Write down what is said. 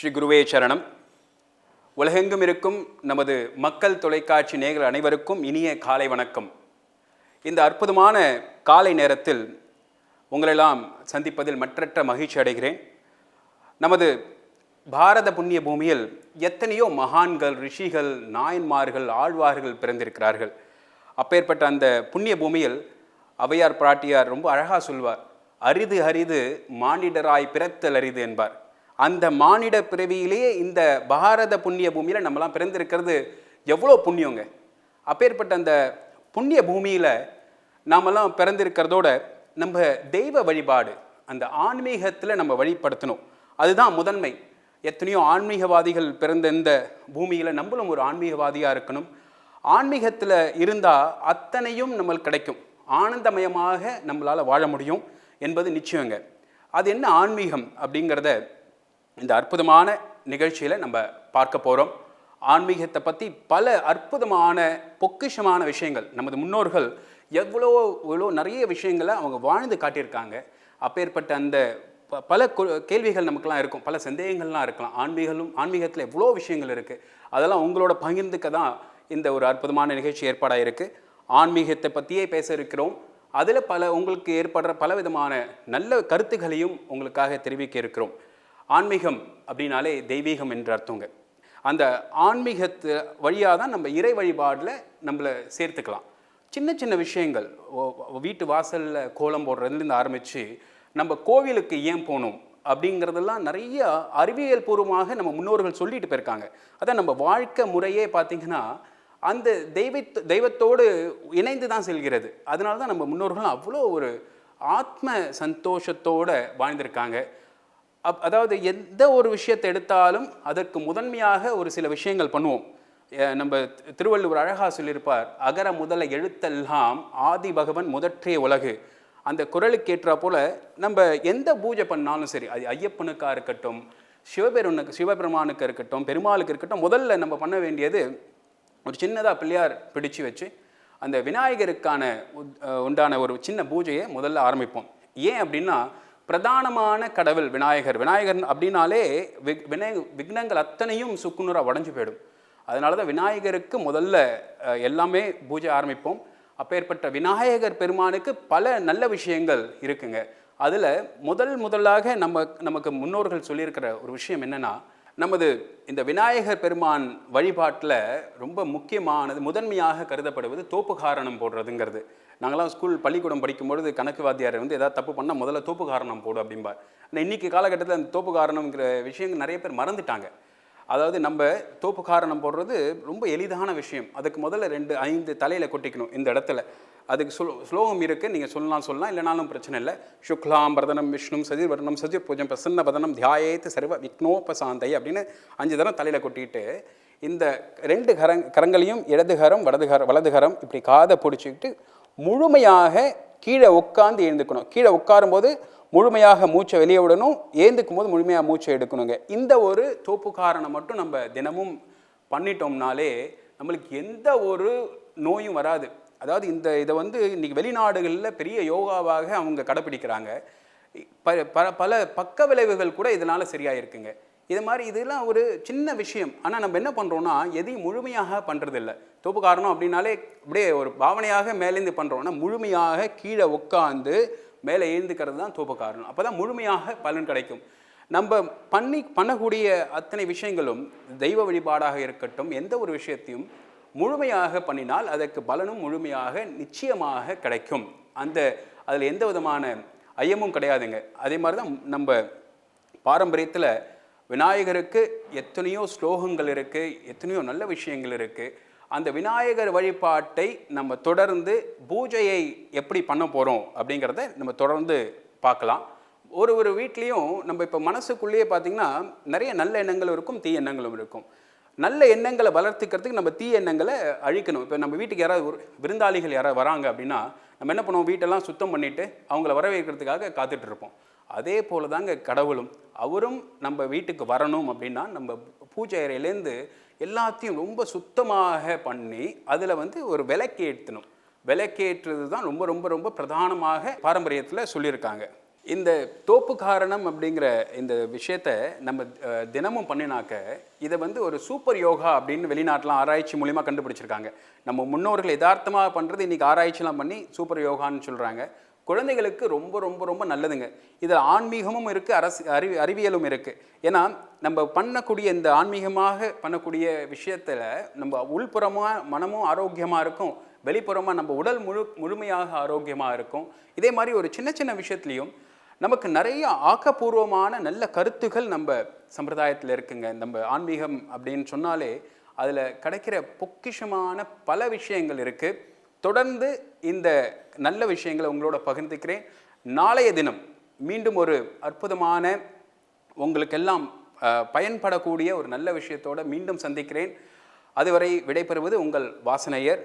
ஸ்ரீ குருவே சரணம். உலகெங்கும் இருக்கும் நமது மக்கள் தொலைக்காட்சி நேயர்கள் அனைவருக்கும் இனிய காலை வணக்கம். இந்த அற்புதமான காலை நேரத்தில் உங்களெல்லாம் சந்திப்பதில் மற்றற்ற மகிழ்ச்சி அடைகிறேன். நமது பாரத புண்ணிய பூமியில் எத்தனையோ மகான்கள் ரிஷிகள் நாயன்மார்கள் ஆழ்வார்கள் பிறந்திருக்கிறார்கள். அப்பேற்பட்ட அந்த புண்ணிய பூமியில் அவையார் பிராட்டியார் ரொம்ப அழகாக சொல்வார் அரிது அரிது மானிடராய் பிறத்தல் அரிது என்பார். அந்த மானிட பிறவியிலேயே இந்த பாரத புண்ணிய பூமியில் நம்மலாம் பிறந்திருக்கிறது எவ்வளோ புண்ணியங்க? அப்பேற்பட்ட அந்த புண்ணிய பூமியில் நாமெல்லாம் பிறந்திருக்கிறதோட நம்ம தெய்வ வழிபாடு அந்த ஆன்மீகத்தில் நம்ம வழிபடுத்தணும். அதுதான் முதன்மை. எத்தனையோ ஆன்மீகவாதிகள் பிறந்த இந்த பூமியில் நம்மளும் ஒரு ஆன்மீகவாதியாக இருக்கணும். ஆன்மீகத்தில் இருந்தால் அத்தனையும் நம்மளுக்கு கிடைக்கும். ஆனந்தமயமாக நம்மளால் வாழ முடியும் என்பது நிச்சயங்க. அது என்ன ஆன்மீகம் அப்படிங்கிறத இந்த அற்புதமான நிகழ்ச்சியில் நம்ம பார்க்க போகிறோம் ஆன்மீகத்தை பற்றி பல அற்புதமான பொக்கிஷமான விஷயங்கள். நமது முன்னோர்கள் எவ்வளோ எவ்வளோ நிறைய விஷயங்களை அவங்க வாழ்ந்து காட்டியிருக்காங்க. அப்பேற்பட்ட அந்த ப- பல கு- கேள்விகள் நமக்குலாம் இருக்கும். பல சந்தேகங்கள்லாம் இருக்கலாம். ஆன்மீகலும் ஆன்மீகத்தில் எவ்வளோ விஷயங்கள் இருக்குது அதெல்லாம் உங்களோட பகிர்ந்துக்க தான் இந்த ஒரு அற்புதமான நிகழ்ச்சி ஏற்பாடாக இருக்குது ஆன்மீகத்தை பற்றியே பேச இருக்கிறோம். அதில் பல உங்களுக்கு ஏற்படுற பல விதமான நல்ல கருத்துகளையும் உங்களுக்காக தெரிவிக்க இருக்கிறோம். ஆன்மீகம் அப்படின்னாலே தெய்வீகம் என்று அர்த்தங்க. அந்த ஆன்மீகத்து வழியாக தான் நம்ம இறை வழிபாடில் நம்மளை சேர்த்துக்கலாம். சின்ன சின்ன விஷயங்கள் வீட்டு வாசலில் கோலம் போடுறதுலேருந்து ஆரம்பித்து நம்ம கோவிலுக்கு ஏன் போகணும் அப்படிங்கிறதெல்லாம் நிறைய அறிவியல் பூர்வமாக நம்ம முன்னோர்கள் சொல்லிட்டு போயிருக்காங்க. அதான் நம்ம வாழ்க்கை முறையே பார்த்திங்கன்னா அந்த தெய்வத் தெய்வத்தோடு இணைந்து தான் செல்கிறது. அதனால தான் நம்ம முன்னோர்கள் அவ்வளோ ஒரு ஆத்ம சந்தோஷத்தோடு வாழ்ந்திருக்காங்க. அப் அதாவது எந்த ஒரு விஷயத்தை எடுத்தாலும் அதற்கு முதன்மையாக ஒரு சில விஷயங்கள் பண்ணுவோம். நம்ம திருவள்ளுவர் அழகா சொல்லியிருப்பார் அகர முதல எழுத்தெல்லாம் ஆதி பகவன் முதற்றே உலகு. அந்த குரலுக்கு ஏற்றா போல் நம்ம எந்த பூஜை பண்ணாலும் சரி அது ஐயப்பனுக்கா இருக்கட்டும் சிவபெருனுக்கு சிவபெருமானுக்கு இருக்கட்டும் பெருமாளுக்கு இருக்கட்டும் முதல்ல நம்ம பண்ண வேண்டியது ஒரு சின்னதாக பிள்ளையார் பிடிச்சு வச்சு அந்த விநாயகருக்கான உண்டான ஒரு சின்ன பூஜையை முதல்ல ஆரம்பிப்போம். ஏன் அப்படின்னா பிரதானமான கடவுள் விநாயகர். விநாயகர் அப்படின்னாலே விக் வினை விக்னங்கள் அத்தனையும் சுக்குநூறாக உடஞ்சு போயிடும். அதனால தான் விநாயகருக்கு முதல்ல எல்லாமே பூஜை ஆரம்பிப்போம். அப்பேற்பட்ட விநாயகர் பெருமானுக்கு பல நல்ல விஷயங்கள் இருக்குங்க. அதில் முதல் முதலாக நம்ம நமக்கு முன்னோர்கள் சொல்லியிருக்கிற ஒரு விஷயம் என்னென்னா நமது இந்த விநாயகர் பெருமான் வழிபாட்டில் ரொம்ப முக்கியமானது முதன்மையாக கருதப்படுவது தோப்பு காரணம் போடுறதுங்கிறது. நாங்களாம் ஸ்கூல் பள்ளிக்கூடம் படிக்கும்பொழுது கணக்கு வாத்தியார் வந்து ஏதாவது தப்பு பண்ணால் முதல்ல தோப்பு காரணம் போடு அப்படிம்பார். ஆனால் இன்றைக்கி காலகட்டத்தில் அந்த தோப்பு காரணம்ங்கிற விஷயங்கள் நிறைய பேர் மறந்துட்டாங்க. அதாவது நம்ம தோப்பு காரணம் போடுறது ரொம்ப எளிதான விஷயம். அதுக்கு முதல்ல ரெண்டு ஐந்து தலையில் கொட்டிக்கணும் இந்த இடத்துல. அதுக்கு ஸ்லோ ஸ்லோகம் இருக்குது நீங்கள் சொல்லலாம் சொல்லலாம். இல்லைனாலும் பிரச்சனை இல்லை. சுக்லாம் பரதனம் விஷ்ணும் சஜிர் வர்ணம் சஜிர் பூஜம் பிரசன்ன பதனம் தியாயேத்து சர்வ விக்னோபசாந்தை அப்படின்னு அஞ்சு தரம் தலையில் கொட்டிட்டு இந்த ரெண்டு கரங் கரங்களையும் இடதுகரம் வலதுகரம் வலதுகரம் இப்படி காதை பிடிச்சிக்கிட்டு முழுமையாக கீழே உட்காந்து எழுந்துக்கணும். கீழே உட்காரும்போது முழுமையாக மூச்சை வெளியே விடணும் ஏந்துக்கும் போது முழுமையாக மூச்சை எடுக்கணுங்க. இந்த ஒரு தோப்பு காரணம் மட்டும் நம்ம தினமும் பண்ணிட்டோம்னாலே நம்மளுக்கு எந்த ஒரு நோயும் வராது. அதாவது இந்த இதை வந்து இன்றைக்கி வெளிநாடுகளில் பெரிய யோகாவாக அவங்க கடைப்பிடிக்கிறாங்க ப பல பல பக்க விளைவுகள் கூட இதனால் சரியாக இருக்குங்க இது மாதிரி இதெல்லாம் ஒரு சின்ன விஷயம். ஆனால் நம்ம என்ன பண்ணுறோன்னா எதையும் முழுமையாக பண்ணுறதில்ல தோப்பு காரணம் அப்படின்னாலே அப்படியே ஒரு பாவனையாக மேலேந்து பண்ணுறோன்னா முழுமையாக கீழே உட்காந்து மேலே எழுந்துக்கிறது தான் தூப காரணம் அப்போ தான் முழுமையாக பலன் கிடைக்கும். நம்ம பண்ணி பண்ணக்கூடிய அத்தனை விஷயங்களும் தெய்வ வழிபாடாக இருக்கட்டும் எந்த ஒரு விஷயத்தையும் முழுமையாக பண்ணினால் அதற்கு பலனும் முழுமையாக நிச்சயமாக கிடைக்கும். அந்த அதில் எந்த விதமான ஐயமும் கிடையாதுங்க. அதே மாதிரி தான் நம்ம பாரம்பரியத்தில் விநாயகருக்கு எத்தனையோ ஸ்லோகங்கள் இருக்குது எத்தனையோ நல்ல விஷயங்கள் இருக்குது அந்த விநாயகர் வழிபாட்டை நம்ம தொடர்ந்து பூஜையை எப்படி பண்ண போகிறோம் அப்படிங்கிறத நம்ம தொடர்ந்து பார்க்கலாம். ஒரு ஒரு வீட்லேயும் நம்ம இப்போ மனசுக்குள்ளேயே பார்த்தீங்கன்னா நிறைய நல்ல எண்ணங்களும் இருக்கும் தீய எண்ணங்களும் இருக்கும். நல்ல எண்ணங்களை வளர்த்துக்கிறதுக்கு நம்ம தீய எண்ணங்களை அழிக்கணும். இப்போ நம்ம வீட்டுக்கு யாராவது ஒரு விருந்தாளிகள் யாராவது வராங்க அப்படின்னா நம்ம என்ன பண்ணுவோம்? வீட்டெல்லாம் சுத்தம் பண்ணிவிட்டு அவங்கள வரவேற்கிறதுக்காக காத்துட்ருப்போம் அதே போல தாங்க கடவுளும். அவரும் நம்ம வீட்டுக்கு வரணும் அப்படின்னா நம்ம பூஜை அறையிலேருந்து எல்லாத்தையும் ரொம்ப சுத்தமாக பண்ணி அதில் வந்து ஒரு விலக்கேற்றணும் ஏற்றணும் தான் ரொம்ப ரொம்ப ரொம்ப பிரதானமாக பாரம்பரியத்தில் சொல்லியிருக்காங்க. இந்த தோப்பு காரணம் அப்படிங்கிற இந்த விஷயத்த நம்ம தினமும் பண்ணினாக்க இதை வந்து ஒரு சூப்பர் யோகா அப்படின்னு வெளிநாட்டெலாம் ஆராய்ச்சி மூலிமா கண்டுபிடிச்சிருக்காங்க. நம்ம முன்னோர்கள் யதார்த்தமாக பண்ணுறது இன்றைக்கி ஆராய்ச்சிலாம் பண்ணி சூப்பர் யோகான்னு சொல்கிறாங்க குழந்தைகளுக்கு ரொம்ப ரொம்ப ரொம்ப நல்லதுங்க. இதில் ஆன்மீகமும் இருக்குது அரசு அறிவி அறிவியலும் இருக்குது ஏன்னா நம்ம பண்ணக்கூடிய இந்த ஆன்மீகமாக பண்ணக்கூடிய விஷயத்தில் நம்ம உள்புறமாக மனமும் ஆரோக்கியமாக இருக்கும் வெளிப்புறமாக நம்ம உடல் முழு முழுமையாக ஆரோக்கியமாக இருக்கும். இதே மாதிரி ஒரு சின்ன சின்ன விஷயத்துலையும் நமக்கு நிறைய ஆக்கப்பூர்வமான நல்ல கருத்துகள் நம்ம சம்பிரதாயத்தில் இருக்குங்க. நம்ம ஆன்மீகம் அப்படின்னு சொன்னாலே அதில் கிடைக்கிற பொக்கிஷமான பல விஷயங்கள் இருக்குது தொடர்ந்து இந்த நல்ல விஷயங்களை உங்களோட பகிர்ந்துக்கிறேன். நாளைய தினம் மீண்டும் ஒரு அற்புதமான உங்களுக்கெல்லாம் பயன்படக்கூடிய ஒரு நல்ல விஷயத்தோடு மீண்டும் சந்திக்கிறேன். அதுவரை விடைபெறுவது உங்கள் வாசனையர்